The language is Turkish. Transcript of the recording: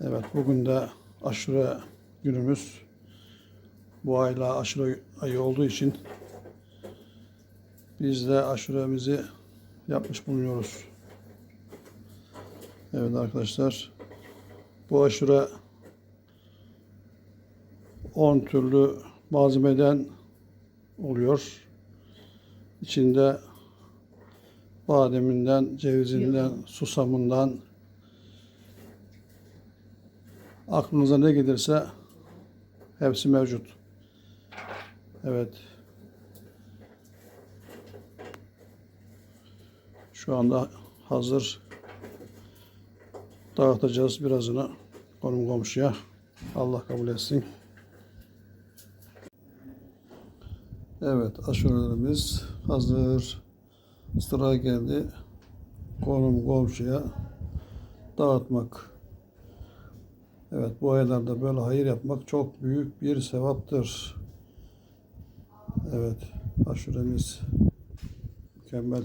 Evet bugün de aşure günümüz. Bu ayla aşure ayı olduğu için biz de aşuremizi yapmış bulunuyoruz. Evet arkadaşlar bu aşure 10 türlü malzemeden oluyor. İçinde bademinden, cevizinden, susamından aklınıza ne gelirse hepsi mevcut. Evet. Şu anda hazır dağıtacağız birazını konum komşuya. Allah kabul etsin. Evet aşurelerimiz hazır. Sıra geldi. Konum komşuya dağıtmak. Evet bu aylarda böyle hayır yapmak çok büyük bir sevaptır. Evet aşuremiz mükemmel